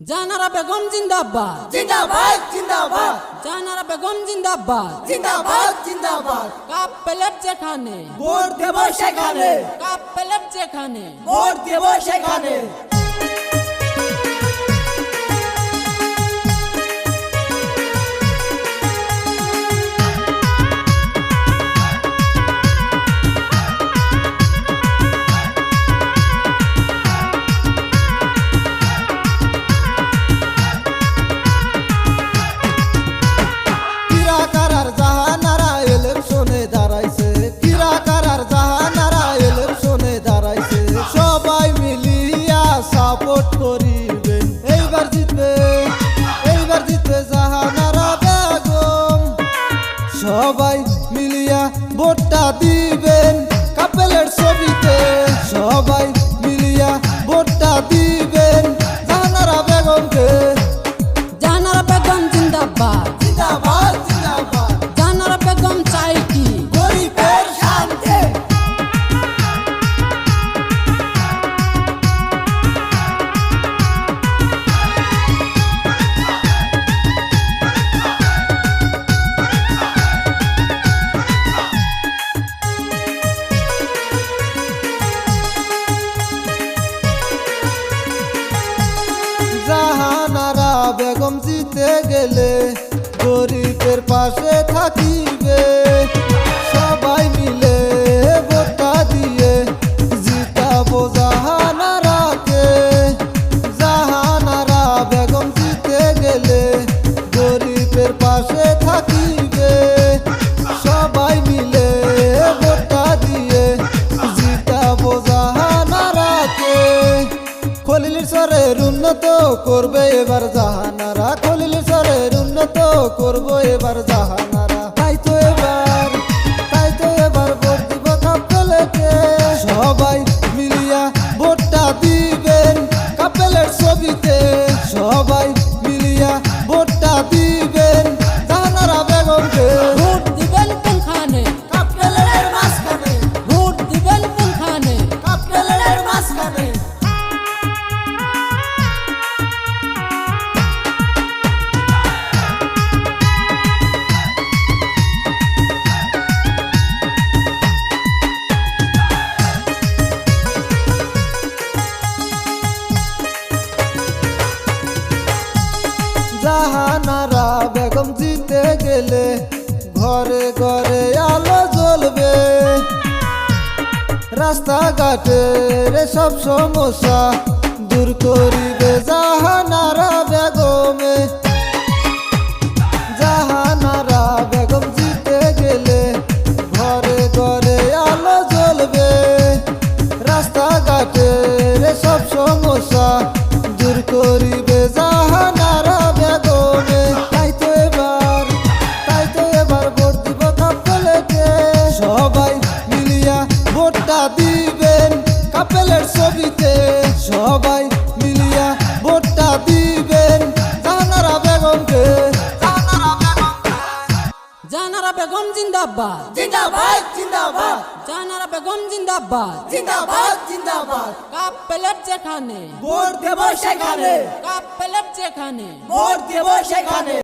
জানারা বেগম জিন্দাবাদ। জিন্দাবাদ জিন্দাবাদ। জানারা বেগম জিন্দাবাদ। জিন্দাবাদ জিন্দাবাদ। কাপ প্লেট যেখানে। ভোট দেব সেখানে। কাপ প্লেট যেখানে। ভোট দেব সেখানে। সাপোর্ট করিবেন এইবার জিতবে এইবার জিতবে জাহানারা বেগম। সবাই মিলিয়া ভোটটা দিবেন, কাপেলের ছবিতে। সবাই বেগম গেলে গরিবের পাশে থাকিবে। সবাই মিলে ভোটটা দিয়ে জিতাবো জাহানারাকে জাহানারা বেগম জিতে গেলে গরিবের পাশে থাকিবে। সবাই মিলে ভোটটা দিয়ে জিতাবো জাহানারাকে খলিল সরের উন্নত করবে এবার উন্নত করব এবার জাহানারা। তাই তো এবার, তাই তো এবার ভোট দিব কাপেলেকে। সবাই মিলিয়া ভোটটা দিবেন কাপেলের ছবিতে। সবাই মিলিয়া জিতে গেলে ঘরে ঘরে আলো জ্বলবে। রাস্তাঘাটে সব সমস্যা দূর করিবে জাহানারা বেগমে। জাহানারা বেগম জিতে গেলে ঘরে ঘরে আলো জ্বলবে। রাস্তাঘাটে সব সমস্যা দূর করিবে সবাই মিলিয়া ভোটটা দিবেন। জানারা বেগমকে। জানারা বেগম জিন্দাবাদ। জিন্দাবাদ জিন্দাবাদ। জানারা বেগম জিন্দাবাদ। জিন্দাবাদ জিন্দাবাদ। কাপ প্লেট যেখানে। ভোট দেব সেখানে। কাপ প্লেট যেখানে। ভোট দেব সেখানে।